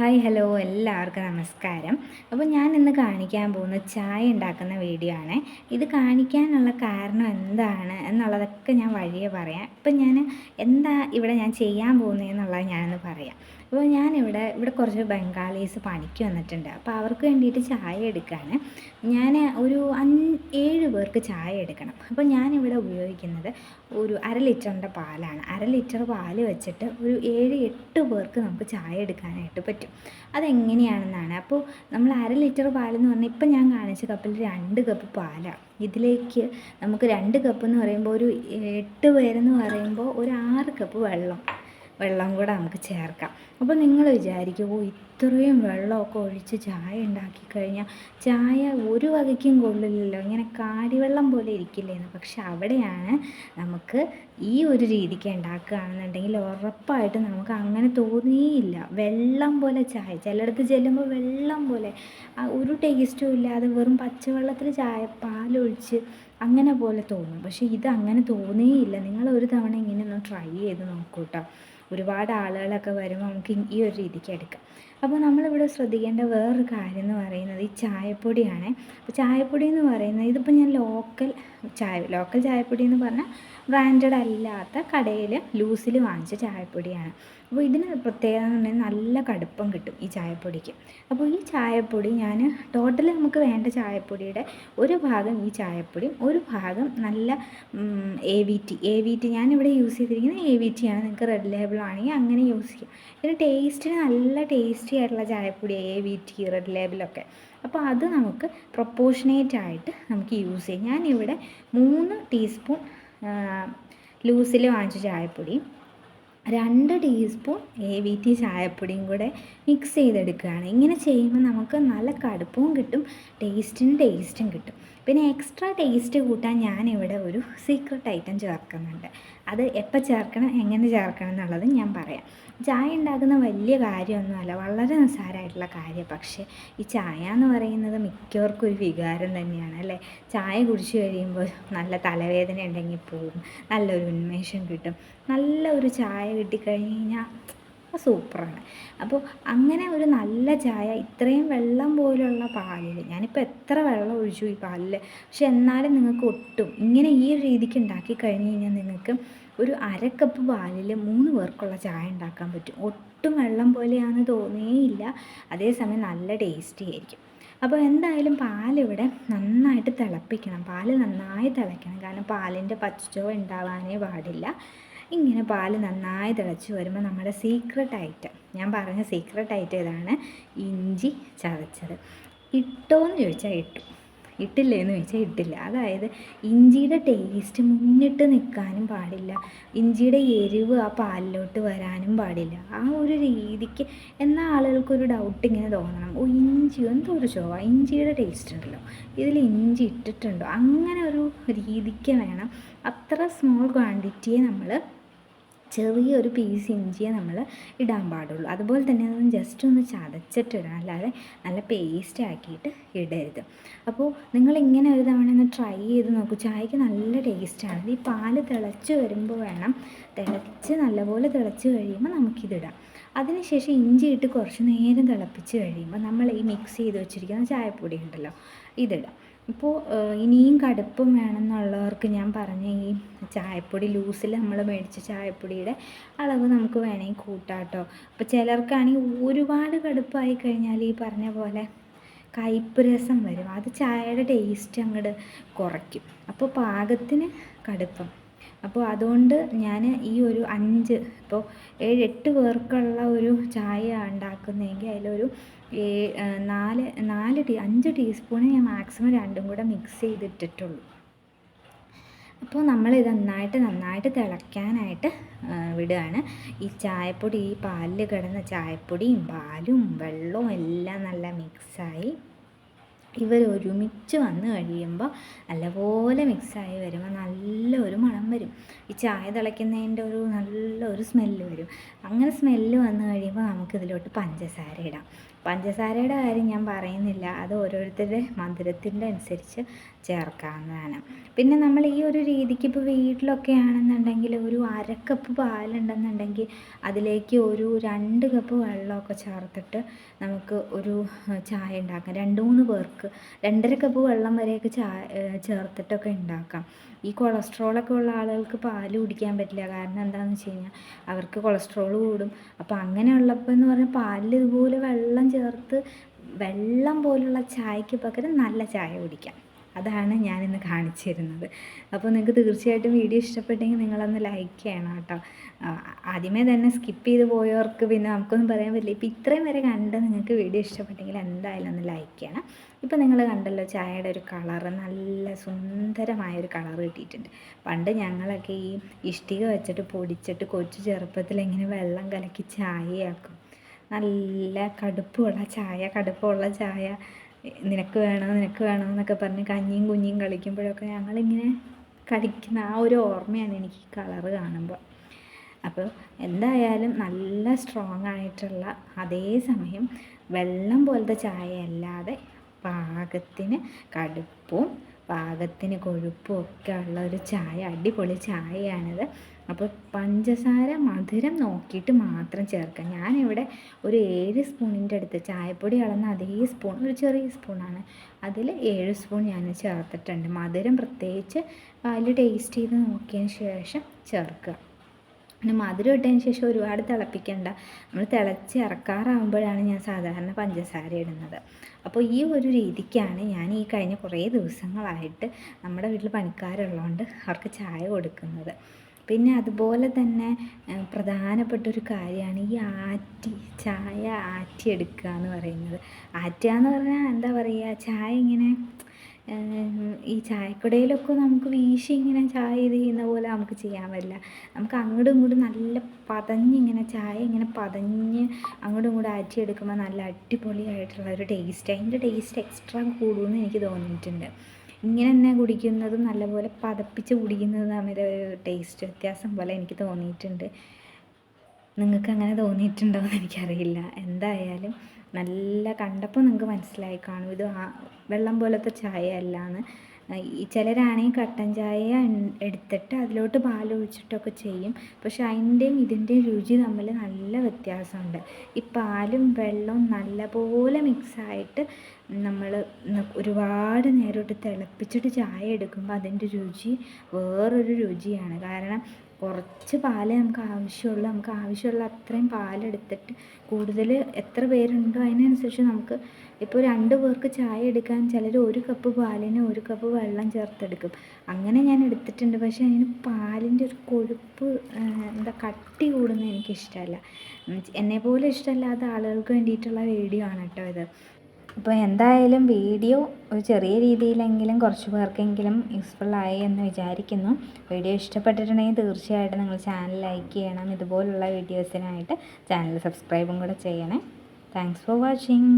Hi hello എല്ലാവർക്കും നമസ്കാരം. അപ്പോൾ ഞാൻ ഇന്ന് കാണിക്കാൻ പോകുന്ന ചായ ഉണ്ടാക്കുന്ന വീഡിയോ ആണ്. ഇത് കാണിക്കാനുള്ള കാരണം എന്താണ് എന്നുള്ളതൊക്കെ ഞാൻ വഴിയെ പറയാം. ഇപ്പം ഞാൻ എന്താ ഇവിടെ ഞാൻ ചെയ്യാൻ പോകുന്നതെന്നുള്ളത് ഞാനൊന്ന് പറയാം. അപ്പോൾ ഞാനിവിടെ ഇവിടെ കുറച്ച് ബംഗാളീസ് പണിക്ക് വന്നിട്ടുണ്ട്. അപ്പോൾ അവർക്ക് വേണ്ടിയിട്ട് ചായ എടുക്കാണ്. ഞാൻ ഒരു അഞ്ച് ഏഴ് പേർക്ക് ചായ എടുക്കണം. അപ്പോൾ ഞാനിവിടെ ഉപയോഗിക്കുന്നത് ഒരു അര ലിറ്ററിന്റെ പാലാണ്. അര ലിറ്റർ പാൽ വെച്ചിട്ട് ഒരു ഏഴ് എട്ട് പേർക്ക് നമുക്ക് ചായ എടുക്കാനായിട്ട് പറ്റും. അതെങ്ങനെയാണെന്നാണ്. അപ്പോൾ നമ്മൾ അര ലിറ്റർ പാലെന്ന് പറഞ്ഞാൽ ഇപ്പം ഞാൻ കാണിച്ച കപ്പിൽ രണ്ട് കപ്പ് പാലാണ് ഇതിലേക്ക് നമുക്ക് രണ്ട് കപ്പ് എന്ന് പറയുമ്പോൾ ഒരു എട്ട് പേരെന്ന് പറയുമ്പോൾ ഒരു ആറ് കപ്പ് വെള്ളം. വെള്ളം കൂടെ നമുക്ക് ചേർക്കാം. അപ്പോൾ നിങ്ങൾ വിചാരിക്കും ഓ ഇത്രയും വെള്ളമൊക്കെ ഒഴിച്ച് ചായ ഉണ്ടാക്കി കഴിഞ്ഞാൽ ചായ ഒരു വകയ്ക്കും കൊള്ളില്ലല്ലോ. ഇങ്ങനെ കാരിവെള്ളം പോലെ ഇരിക്കില്ലേന്ന്. പക്ഷെ അവിടെയാണ് നമുക്ക് ഈ ഒരു രീതിക്ക് ഉണ്ടാക്കുകയാണെന്നുണ്ടെങ്കിൽ ഉറപ്പായിട്ടും നമുക്ക് അങ്ങനെ തോന്നിയില്ല. വെള്ളം പോലെ ചായ ചിലയിടത്ത് ചെല്ലുമ്പോൾ വെള്ളം പോലെ ഒരു ടേസ്റ്റും ഇല്ലാതെ വെറും പച്ചവെള്ളത്തിൽ ചായ പാലൊഴിച്ച് അങ്ങനെ പോലെ തോന്നും. പക്ഷേ ഇത് അങ്ങനെ തോന്നിയില്ല. നിങ്ങൾ ഒരു തവണ ഇങ്ങനെ ഒന്ന് ട്രൈ ചെയ്ത് നോക്കൂ കേട്ടോ. ഒരുപാട് ആളുകളൊക്കെ വരുമ്പോൾ നമുക്ക് ഈ ഒരു രീതിക്ക് എടുക്കാം. അപ്പോൾ നമ്മളിവിടെ ശ്രദ്ധിക്കേണ്ട വേറൊരു കാര്യം എന്ന് പറയുന്നത് ഈ ചായപ്പൊടിയാണ്. അപ്പോൾ ചായപ്പൊടി എന്ന് പറയുന്നത് ഇതിപ്പോൾ ഞാൻ ലോക്കൽ ചായ ലോക്കൽ ചായപ്പൊടി എന്ന് പറഞ്ഞാൽ ബ്രാൻഡഡ് അല്ലാത്ത കടയിൽ ലൂസിൽ വാങ്ങിച്ച ചായപ്പൊടിയാണ്. അപ്പോൾ ഇതിന് പ്രത്യേകത എന്ന് പറഞ്ഞാൽ നല്ല കടുപ്പം കിട്ടും ഈ ചായപ്പൊടിക്ക്. അപ്പോൾ ഈ ചായപ്പൊടി ഞാൻ ടോട്ടൽ നമുക്ക് വേണ്ട ചായപ്പൊടിയുടെ ഒരു ഭാഗം ഈ ചായപ്പൊടിയും ഒരു ഭാഗം നല്ല A V T A V T ഞാനിവിടെ യൂസ് ചെയ്തിരിക്കുന്നത് എ വി ടി ആണ്. നിങ്ങൾക്ക് റെഡ് ലേബിൾ ആണെങ്കിൽ അങ്ങനെ യൂസ് ചെയ്യാം. ഇതിന് ടേസ്റ്റിന് നല്ല ടേസ്റ്റി ആയിട്ടുള്ള ചായപ്പൊടി എ വി ടി റെഡ് ലേബിളൊക്കെ അപ്പോൾ അത് നമുക്ക് പ്രൊപ്പോർഷനേറ്റ് ആയിട്ട് നമുക്ക് യൂസ് ചെയ്യാം. ഞാനിവിടെ മൂന്ന് ടീസ്പൂൺ ലൂസിൽ വാങ്ങിച്ച ചായപ്പൊടി രണ്ട് ടീസ്പൂൺ എ വി ടി ചായപ്പൊടിയും കൂടെ മിക്സ് ചെയ്തെടുക്കുകയാണ്. ഇങ്ങനെ ചെയ്യുമ്പോൾ നമുക്ക് നല്ല കടുപ്പവും കിട്ടും ടേസ്റ്റിന് ടേസ്റ്റും കിട്ടും. പിന്നെ എക്സ്ട്രാ ടേസ്റ്റ് കൂട്ടാൻ ഞാനിവിടെ ഒരു സീക്രട്ട് ഐറ്റം ചേർക്കുന്നുണ്ട്. അത് എപ്പോൾ ചേർക്കണം എങ്ങനെ ചേർക്കണം എന്നുള്ളത് ഞാൻ പറയാം. ചായ ഉണ്ടാക്കുന്ന വലിയ കാര്യമൊന്നുമല്ല വളരെ നിസ്സാരമായിട്ടുള്ള കാര്യം. പക്ഷേ ഈ ചായ എന്ന് പറയുന്നത് മിക്കവർക്കും ഒരു വികാരം തന്നെയാണ് അല്ലേ? ചായ കുടിച്ചു കഴിയുമ്പോൾ നല്ല തലവേദന ഉണ്ടെങ്കിൽ പോകും നല്ലൊരു ഉന്മേഷം കിട്ടും. നല്ല ഒരു ചായ കിട്ടിക്കഴിഞ്ഞ് കഴിഞ്ഞാൽ സൂപ്പറാണ്. അപ്പോൾ അങ്ങനെ ഒരു നല്ല ചായ ഇത്രയും വെള്ളം പോലുള്ള പാലിൽ ഞാനിപ്പോൾ എത്ര വെള്ളം ഒഴിച്ചു ഈ പാലിൽ പക്ഷെ എന്നാലും നിങ്ങൾക്ക് ഒട്ടും ഇങ്ങനെ ഈ ഒരു രീതിക്ക് ഉണ്ടാക്കി കഴിഞ്ഞ് കഴിഞ്ഞാൽ നിങ്ങൾക്ക് ഒരു അര കപ്പ് പാലിൽ മൂന്ന് പേർക്കുള്ള ചായ ഉണ്ടാക്കാൻ പറ്റും. ഒട്ടും വെള്ളം പോലെയാണെന്ന് തോന്നിയേയില്ല അതേസമയം നല്ല ടേസ്റ്റി ആയിരിക്കും. അപ്പോൾ എന്തായാലും പാലിവിടെ നന്നായിട്ട് തിളപ്പിക്കണം. പാൽ നന്നായി തിളയ്ക്കണം. കാരണം പാലിന്റെ പച്ചച്ചോ ഉണ്ടാവാനേ പാടില്ല. ഇങ്ങനെ പാൽ നന്നായി തിളച്ച് വരുമ്പോൾ നമ്മുടെ സീക്രട്ട് ഐറ്റം ഞാൻ പറഞ്ഞ സീക്രട്ട് ഐറ്റം ഇതാണ് ഇഞ്ചി ചതച്ചത്. ഇട്ടോന്ന് ചോദിച്ചാൽ ഇട്ടു. ഇട്ടില്ലേ എന്ന് ചോദിച്ചാൽ ഇട്ടില്ല. അതായത് ഇഞ്ചിയുടെ ടേസ്റ്റ് മുന്നിട്ട് നിൽക്കാനും പാടില്ല. ഇഞ്ചിയുടെ എരിവ് ആ പാലിലോട്ട് വരാനും പാടില്ല. ആ ഒരു രീതിക്ക് എന്നാൽ ആളുകൾക്കൊരു ഡൗട്ട് ഇങ്ങനെ തോന്നണം. ഓ ഇഞ്ചി എന്തോ ഒരു ചൊവ്വ. ഇഞ്ചിയുടെ ടേസ്റ്റ് ഉണ്ടല്ലോ. ഇതിൽ ഇഞ്ചി ഇട്ടിട്ടുണ്ടോ? അങ്ങനെ ഒരു രീതിക്ക് വേണം അത്ര സ്മോൾ ക്വാണ്ടിറ്റിയെ നമ്മൾ ചെറിയൊരു പീസ് ഇഞ്ചിയെ നമ്മൾ ഇടാൻ പാടുള്ളൂ. അതുപോലെ തന്നെ അതൊന്ന് ജസ്റ്റ് ഒന്ന് ചതച്ചിട്ടിടണം. അല്ലാതെ നല്ല പേസ്റ്റ് ആക്കിയിട്ട് ഇടരുത്. അപ്പോൾ നിങ്ങൾ ഇങ്ങനെ ഒരു തവണ ഒന്ന് ട്രൈ ചെയ്ത് നോക്കൂ. ചായക്ക് നല്ല ടേസ്റ്റാണ് ഈ പാൽ തിളച്ച് വരുമ്പോൾ വേണം തിളച്ച് നല്ലപോലെ തിളച്ച് കഴിയുമ്പോൾ നമുക്കിതിടാം. അതിനുശേഷം ഇഞ്ചി ഇട്ട് കുറച്ച് നേരം തിളപ്പിച്ച് കഴിയുമ്പോൾ നമ്മൾ ഈ മിക്സ് ചെയ്ത് വെച്ചിരിക്കുന്ന ചായപ്പൊടി ഉണ്ടല്ലോ ഇതിടാം. ഇപ്പോൾ ഇനിയും കടുപ്പം വേണമെന്നുള്ളവർക്ക് ഞാൻ പറഞ്ഞ ഈ ചായപ്പൊടി ലൂസിൽ നമ്മൾ മേടിച്ച ചായപ്പൊടിയുടെ അളവ് നമുക്ക് വേണമെങ്കിൽ കൂട്ടാട്ടോ അപ്പോൾ ചിലർക്കാണെങ്കിൽ ഒരുപാട് കടുപ്പായി കഴിഞ്ഞാൽ ഈ പറഞ്ഞ പോലെ കയ്പ്പ് രസം വരും. അത് ചായയുടെ ടേസ്റ്റ് അങ്ങോട്ട് കുറയ്ക്കും. അപ്പോൾ പാകത്തിന് കടുപ്പം. അപ്പോൾ അതുകൊണ്ട് ഞാൻ ഈ ഒരു അഞ്ച് ഇപ്പോൾ ഏഴ് എട്ട് പേർക്കുള്ള ഒരു ചായ ഉണ്ടാക്കുന്നതെങ്കിൽ അതിലൊരു നാല് നാല് ടീ അഞ്ച് ടീസ്പൂണ് ഞാൻ മാക്സിമം രണ്ടും കൂടെ മിക്സ് ചെയ്തിട്ടിട്ടുള്ളൂ. അപ്പോൾ നമ്മൾ ഇത് നന്നായിട്ട് നന്നായിട്ട് തിളയ്ക്കാനായിട്ട് വിടുകയാണ്. ഈ ചായപ്പൊടി ഈ പാലിൽ കിടന്ന ചായപ്പൊടിയും പാലും വെള്ളവും എല്ലാം നല്ല മിക്സായി ഇവർ ഒരുമിച്ച് വന്നു കഴിയുമ്പോൾ നല്ലപോലെ മിക്സായി വരുമ്പോൾ നല്ലൊരു മണം വരും. ഈ ചായ തിളയ്ക്കുന്നതിന്റെ ഒരു നല്ലൊരു സ്മെല്ല് വരും. അങ്ങനെ സ്മെല്ല് വന്നു കഴിയുമ്പോൾ നമുക്കിതിലോട്ട് പഞ്ചസാര ഇടാം. പഞ്ചസാരയുടെ കാര്യം ഞാൻ പറയുന്നില്ല. അത് ഓരോരുത്തരുടെ മധുരത്തിന്റെ അനുസരിച്ച് ചേർക്കാവുന്നതാണ്. പിന്നെ നമ്മൾ ഈ ഒരു രീതിക്ക് ഇപ്പോൾ വീട്ടിലൊക്കെ ആണെന്നുണ്ടെങ്കിൽ ഒരു അര കപ്പ് പാലുണ്ടെന്നുണ്ടെങ്കിൽ അതിലേക്ക് ഒരു രണ്ട് കപ്പ് വെള്ളമൊക്കെ ചേർത്തിട്ട് നമുക്ക് ഒരു ചായ ഉണ്ടാക്കാം. രണ്ട് മൂന്ന് പേർക്ക് രണ്ടര കപ്പ് വെള്ളം വരെയൊക്കെ ചാ ചേർത്തിട്ടൊക്കെ ഉണ്ടാക്കാം. ഈ കൊളസ്ട്രോളൊക്കെ ഉള്ള ആളുകൾക്ക് പാൽ കുടിക്കാൻ പറ്റില്ല. കാരണം എന്താണെന്ന് വെച്ച് കഴിഞ്ഞാൽ അവർക്ക് കൊളസ്ട്രോൾ കൂടും. അപ്പോൾ അങ്ങനെയുള്ളപ്പോൾ എന്ന് പറഞ്ഞാൽ പാലിൽ ഇതുപോലെ വെള്ളം ചേർത്ത് വെള്ളം പോലുള്ള ചായക്ക് പകരം നല്ല ചായ കുടിക്കാം. അതാണ് ഞാനിന്ന് കാണിച്ചു തരുന്നത് അപ്പോൾ നിങ്ങൾക്ക് തീർച്ചയായിട്ടും വീഡിയോ ഇഷ്ടപ്പെട്ടെങ്കിൽ നിങ്ങളൊന്ന് ലൈക്ക് ചെയ്യണം കേട്ടോ. ആദ്യമേ തന്നെ സ്കിപ്പ് ചെയ്ത് പോയവർക്ക് പിന്നെ നമുക്കൊന്നും പറയാൻ പറ്റില്ല. ഇപ്പോൾ ഇത്രയും വരെ കണ്ട് നിങ്ങൾക്ക് വീഡിയോ ഇഷ്ടപ്പെട്ടെങ്കിൽ എന്തായാലും ഒന്ന് ലൈക്ക് ചെയ്യണം. ഇപ്പോൾ നിങ്ങൾ കണ്ടല്ലോ ചായയുടെ ഒരു കളറ് നല്ല സുന്ദരമായ ഒരു കളർ കിട്ടിയിട്ടുണ്ട്. പണ്ട് ഞങ്ങളൊക്കെ ഈ ഇഷ്ടിക വെച്ചിട്ട് പൊടിച്ചിട്ട് കൊച്ചു ചെറുപ്പത്തിൽ ഇങ്ങനെ വെള്ളം കലക്കി ചായയാക്കും. നല്ല കടുപ്പമുള്ള ചായ കടുപ്പമുള്ള ചായ. നിനക്ക് വേണം നിനക്ക് വേണം എന്നൊക്കെ പറഞ്ഞ് കഞ്ഞിയും കുഞ്ഞിയും കളിക്കുമ്പോഴൊക്കെ ഞങ്ങളിങ്ങനെ കളിക്കുന്ന ആ ഒരു ഓർമ്മയാണ് എനിക്ക് കളറ് കാണുമ്പോൾ അപ്പോൾ എന്തായാലും നല്ല സ്ട്രോങ് ആയിട്ടുള്ള അതേ സമയം വെള്ളം പോലത്തെ ചായ അല്ലാതെ പാകത്തിന് കടുപ്പും പാകത്തിന് കൊഴുപ്പും ഒക്കെ ഉള്ള ഒരു ചായ അടിപൊളി ചായയാണിത്. അപ്പോൾ പഞ്ചസാര മധുരം നോക്കിയിട്ട് മാത്രം ചേർക്കുക. ഞാനിവിടെ ഒരു ഏഴ് സ്പൂണിന്റെ അടുത്ത് ചായപ്പൊടി അളന്ന അതേ സ്പൂൺ ഒരു ചെറിയ സ്പൂണാണ്. അതിൽ ഏഴ് സ്പൂൺ ഞാൻ ചേർത്തിട്ടുണ്ട്. മധുരം പ്രത്യേകിച്ച് പാൽ ടേസ്റ്റ് ചെയ്ത് നോക്കിയതിന് ശേഷം ചേർക്കുക. പിന്നെ മധുരം ഇട്ടതിന് ശേഷം ഒരുപാട് തിളപ്പിക്കണ്ട. നമ്മൾ തിളച്ച് ഇറക്കാറാകുമ്പോഴാണ് ഞാൻ സാധാരണ പഞ്ചസാര ഇടുന്നത്. അപ്പോൾ ഈ ഒരു രീതിക്കാണ് ഞാൻ ഈ കഴിഞ്ഞ കുറേ ദിവസങ്ങളായിട്ട് നമ്മുടെ വീട്ടിൽ പണിക്കാരുള്ളതുകൊണ്ട് അവർക്ക് ചായ കൊടുക്കുന്നത്. പിന്നെ അതുപോലെ തന്നെ പ്രധാനപ്പെട്ട ഒരു കാര്യമാണ് ഈ ആറ്റി ചായ ആറ്റിയെടുക്കുക എന്ന് പറയുന്നത്. ആറ്റുക പറഞ്ഞാൽ എന്താ പറയുക ചായ ഇങ്ങനെ ഈ ചായക്കുടയിലൊക്കെ നമുക്ക് വീശി ഇങ്ങനെ ചായ ഇത് ചെയ്യുന്ന പോലെ നമുക്ക് ചെയ്യാൻ പറ്റില്ല. നമുക്ക് അങ്ങോട്ടും ഇങ്ങോട്ടും നല്ല പതഞ്ഞിങ്ങനെ ചായ ഇങ്ങനെ പതഞ്ഞ് അങ്ങോട്ടും ഇങ്ങോട്ടും ആറ്റിയെടുക്കുമ്പോൾ നല്ല അടിപൊളിയായിട്ടുള്ള ഒരു ടേസ്റ്റ് അതിന്റെ ടേസ്റ്റ് എക്സ്ട്രാ കൂടുമെന്ന് എനിക്ക് തോന്നിയിട്ടുണ്ട്. ഇങ്ങനെ തന്നെ കുടിക്കുന്നതും നല്ലപോലെ പതപ്പിച്ച് കുടിക്കുന്നതും തമ്മിൽ ടേസ്റ്റ് വ്യത്യാസം പോലെ എനിക്ക് തോന്നിയിട്ടുണ്ട്. നിങ്ങൾക്ക് അങ്ങനെ തോന്നിയിട്ടുണ്ടോ എന്ന് എനിക്കറിയില്ല. എന്തായാലും നല്ല കണ്ടപ്പോൾ നിങ്ങൾക്ക് മനസ്സിലായി കാണും. ഇത് വെള്ളം പോലത്തെ ചായ അല്ലാന്ന്. ഈ ചിലരാണെങ്കിൽ കട്ടൻ ചായ എടുത്തിട്ട് അതിലോട്ട് പാലൊഴിച്ചിട്ടൊക്കെ ചെയ്യും. പക്ഷെ അതിന്റെയും ഇതിന്റെയും രുചി തമ്മിൽ നല്ല വ്യത്യാസമുണ്ട്. ഈ പാലും വെള്ളവും നല്ലപോലെ മിക്സായിട്ട് നമ്മൾ ഒരുപാട് നേരോട്ട് തിളപ്പിച്ചിട്ട് ചായ എടുക്കുമ്പോൾ അതിന്റെ രുചി വേറൊരു രുചിയാണ്. കാരണം കുറച്ച് പാലേ നമുക്ക് ആവശ്യമുള്ളൂ. നമുക്ക് ആവശ്യമുള്ള അത്രയും പാലെടുത്തിട്ട് കൂടുതൽ എത്ര പേരുണ്ടോ അതിനനുസരിച്ച് നമുക്ക് ഇപ്പോൾ രണ്ട് പേർക്ക് ചായ എടുക്കാൻ ചിലർ ഒരു കപ്പ് പാലിന് ഒരു കപ്പ് വെള്ളം ചേർത്തെടുക്കും. അങ്ങനെ ഞാൻ എടുത്തിട്ടുണ്ട്. പക്ഷേ അതിന് പാലിന്റെ ഒരു കൊഴുപ്പ് എന്താ കട്ടി കൂടുന്നത് എനിക്കിഷ്ടമല്ല. എന്നെപ്പോലെ ഇഷ്ടമല്ലാത്ത ആളുകൾക്ക് വേണ്ടിയിട്ടുള്ള വീഡിയോ ആണ് കേട്ടോ ഇത്. അപ്പോൾ എന്തായാലും വീഡിയോ ഒരു ചെറിയ രീതിയിലെങ്കിലും കുറച്ച് പേർക്കെങ്കിലും യൂസ്ഫുൾ ആയി എന്ന് വിചാരിക്കുന്നു. വീഡിയോ ഇഷ്ടപ്പെട്ടിട്ടുണ്ടെങ്കിൽ തീർച്ചയായിട്ടും നിങ്ങൾ ചാനൽ ലൈക്ക് ചെയ്യണം. ഇതുപോലുള്ള വീഡിയോസിനായിട്ട് ചാനൽ സബ്സ്ക്രൈബും കൂടെ ചെയ്യണേ. Thanks for watching